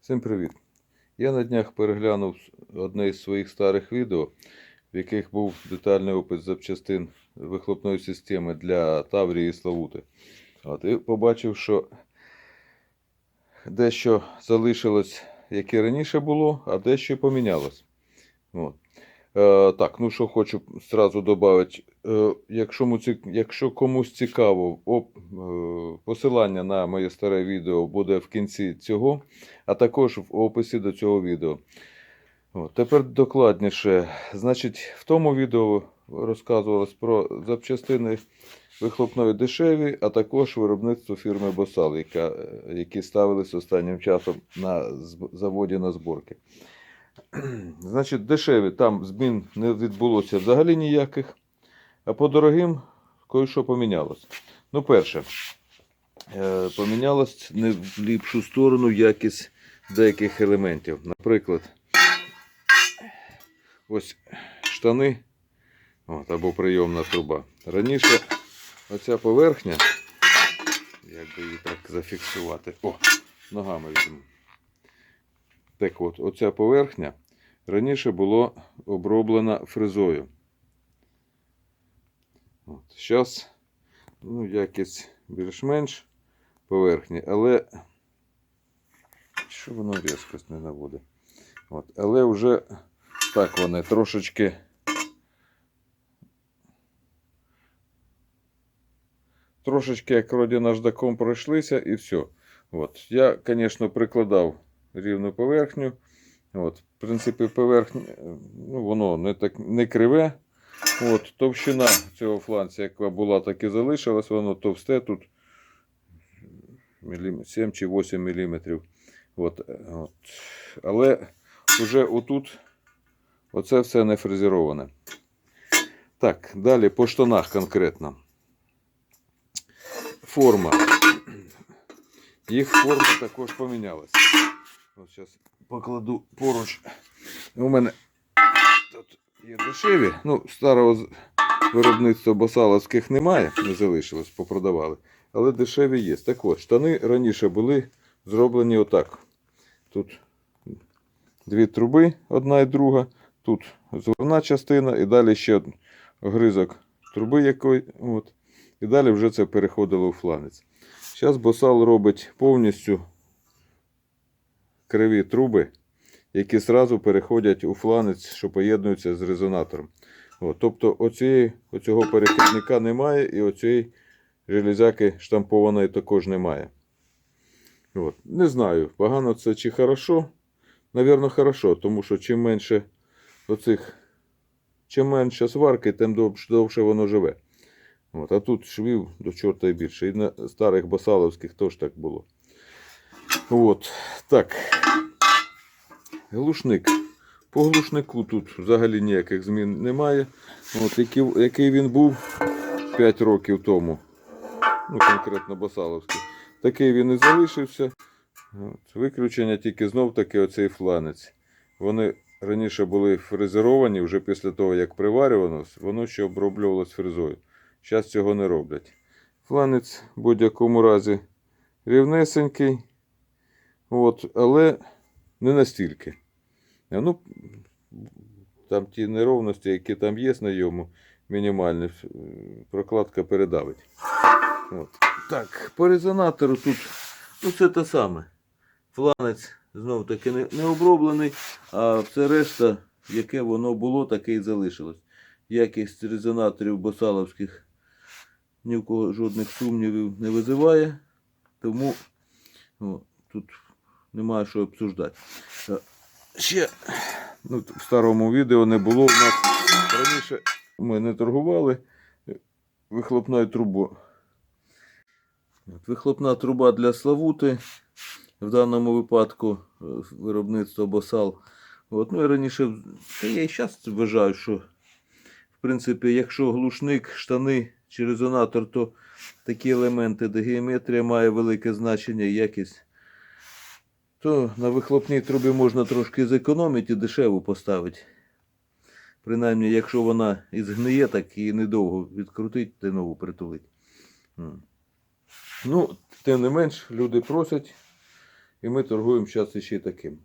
Всім привіт! Я на днях переглянув одне із своїх старих відео, в яких був детальний опис запчастин вихлопної системи для Таврії і Славути. От, і побачив, що дещо залишилось, як і раніше було, а дещо помінялось. От. Е, так, ну що хочу зразу додати. Е, якщо, якщо комусь цікаво, е, посилання на моє старе відео буде в кінці цього, а також в описі до цього відео. От, тепер докладніше. Значить, в тому відео розказувалось про запчастини вихлопної дешеві, а також виробництво фірми Босал, яка, які ставились останнім часом на заводі на зборки. Значить, дешеві, там змін не відбулося взагалі ніяких. А по дорогим кое-що помінялось. Ну, перше, е, помінялось не в ліпшу сторону якість деяких елементів. Наприклад, ось штани от, або прийомна труба. Раніше оця поверхня, як би її так зафіксувати, о, ногами візьму. Так от, оця поверхня раніше була оброблена фрезою. От. Зараз ну, якість більш-менш поверхні, але що воно різкость не наводить. От. Але вже так вони трошечки. Трошечки як роді наждаком пройшлися і все. От. Я, звісно, прикладав рівну поверхню. От. В принципі, поверхня, ну, воно не, так, не криве. От, товщина цього фланця, яка була, так і залишилась, воно товсте тут 7 чи 8 мм. От, от. Але вже отут оце все не фрезероване. Так, далі по штанах конкретно. Форма. Їх форма також помінялася. Зараз покладу поруч. У мене тут є дешеві. Ну, старого виробництва басаловських немає, не залишилось, попродавали. Але дешеві є. Так от, штани раніше були зроблені отак. Тут дві труби, одна і друга. Тут зворна частина, і далі ще огризок труби якої. От. І далі вже це переходило у фланець. Зараз босал робить повністю криві труби, які зразу переходять у фланець, що поєднуються з резонатором. От, тобто оцієї, оцього перехідника немає, і оцієї железяки штампованої також немає. От. Не знаю, погано це чи хорошо. Навірно, хорошо, тому що чим менше оцих, чим менше сварки, тим довше воно живе. От, а тут швів до чорта і більше. І на старих басаловських теж так було. От, так. Глушник. По глушнику тут взагалі ніяких змін немає. От, який, який він був 5 років тому. Ну, конкретно басаловський. Такий він і залишився. От, виключення тільки знов таки оцей фланець. Вони раніше були фрезеровані, вже після того, як приварювалось, воно ще оброблювалось фрезою. Зараз цього не роблять. Фланець в будь-якому разі рівнесенький. От, але не настільки. Ну, там ті неровності, які там є на йому, мінімальні, е, прокладка передавить. От. Так, по резонатору тут ну, це те саме. Фланець знов таки не, не оброблений, а все решта, яке воно було, таке і залишилось. Якість резонаторів босаловських ні в кого жодних сумнівів не визиває, тому о, тут немає що обсуждати. Е, Ще ну, в старому відео не було у нас раніше ми не торгували е, вихлопною трубою. Вихлопна труба для Славути, в даному випадку е, виробництво Босал. От, ну і раніше, та я і зараз вважаю, що в принципі, якщо глушник, штани чи резонатор, то такі елементи, де геометрія має велике значення, якість, то на вихлопній трубі можна трошки зекономити і дешево поставити. Принаймні, якщо вона і згниє, так і недовго відкрутить, та нову притулить. Ну, тим не менш, люди просять. І ми торгуємо зараз іще таким.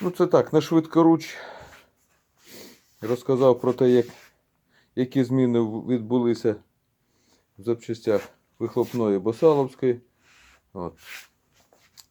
Ну, це так, на швидкоруч. Розказав про те, як, які зміни відбулися в запчастях вихлопної Босаловської. От.